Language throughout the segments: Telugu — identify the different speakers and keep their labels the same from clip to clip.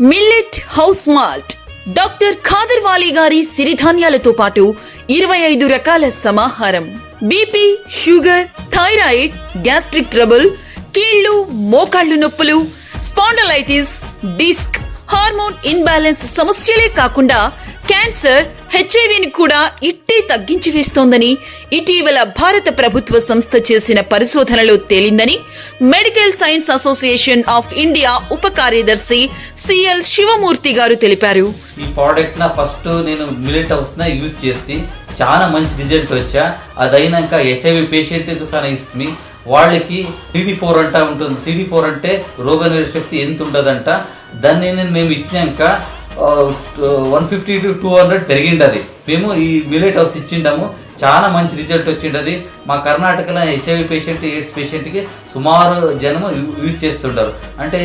Speaker 1: Millet house malt. Doctor Khader Vali గారి సిరిధాన్యాలతో పాటు ఇరవై ఐదు రకాల సమాహారం. BP sugar thyroid gastric trouble కీళ్ళు మోకాళ్ళు నొప్పులు స్పాండలైటిస్ డిస్క్ హార్మోన్ ఇన్బ్యాలెన్స్ సమస్యలే కాకుండా క్యాన్సర్ హెచ్ఐవిని కూడా ఇట్టే తగ్గించి వేస్తోందని ఇటీవల భారత ప్రభుత్వ సంస్థ చేసిన పరిశోధనలో తేలిందని medical science association of India ఉప కార్యదర్శి సిఎల్ శివమూర్తి గారు తెలిపారు.
Speaker 2: ఈ ప్రోడక్ట్ నా ఫస్ట్ నేను మిలిట్ హౌస్ నా యూజ్ చేసి చాలా మంచి రిజల్ట్ వచ్చా. అది అయినాక హెచ్ఐవి పేషెంట్కి సహా ఇస్తుంది వాళ్ళకి సిడి ఫోర్ అంట ఉంటుంది. సిడి ఫోర్ అంటే రోగ శక్తి ఎంత ఉండదంట దాన్ని నేను మేము ఇచ్చినాక one fifty to two hundred పెరిగిండది. మేము ఈ మిలెట్ హౌస్ ఇచ్చిండాము. చాలా మంచి రిజల్ట్ వచ్చిండది. మా కర్ణాటకలో హెచ్ఐవి పేషెంట్ ఎయిడ్స్ పేషెంట్కి సుమారు జనము యూజ్ చేస్తుంటారు అంటే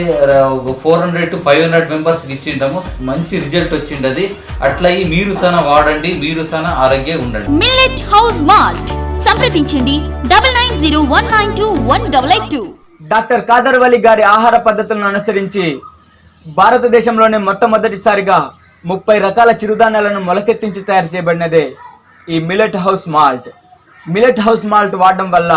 Speaker 2: four hundred to five hundred మెంబర్స్కి ఇచ్చిండాము. మంచి రిజల్ట్ వచ్చిండది. అట్లా మీరు సన వాడండి మీరు సన ఆరోగ్యంగా ఉండండి.
Speaker 3: మిల్లెట్ హౌస్ మాల్ట్ సంప్రదించండి. Double nine zero one nine two one double eight two.
Speaker 4: Doctor Khader Vali గారి ఆహార పద్ధతులను అనుసరించి భారతదేశంలోనే మొట్టమొదటిసారిగా ముప్పై రకాల చిరుధాన్యాలను మొలకెత్తించి తయారు చేయబడినదే ఈ millet house malt millet house malt వాడడం వల్ల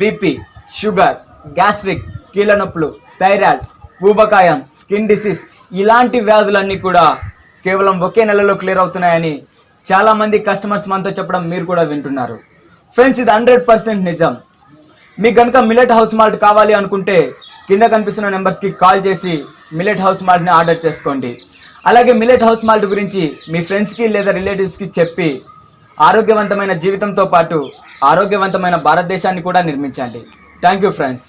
Speaker 4: బీపీ షుగర్ గ్యాస్ట్రిక్ కీళ్ళ నొప్పులు థైరాయిడ్ ఊబకాయం స్కిన్ డిసీజ్ ఇలాంటి వ్యాధులన్నీ కూడా కేవలం ఒకే నెలలో క్లియర్ అవుతున్నాయని చాలామంది కస్టమర్స్ మనతో చెప్పడం మీరు కూడా వింటున్నారు. ఫ్రెండ్స్ ఇది హండ్రెడ్ పర్సెంట్ నిజం. మీకు కనుక మిలెట్ హౌస్ మాల్ట్ కావాలి అనుకుంటే కింద కనిపిస్తున్న నెంబర్స్కి కాల్ చేసి మిలెట్ హౌస్ మాల్ట్ని ఆర్డర్ చేసుకోండి. అలాగే మిలెట్ హౌస్ మాల్ట్ గురించి మీ ఫ్రెండ్స్కి లేదా రిలేటివ్స్కి చెప్పి ఆరోగ్యవంతమైన జీవితంతో పాటు ఆరోగ్యవంతమైన భారతదేశాన్ని కూడా నిర్మించండి. Thank you friends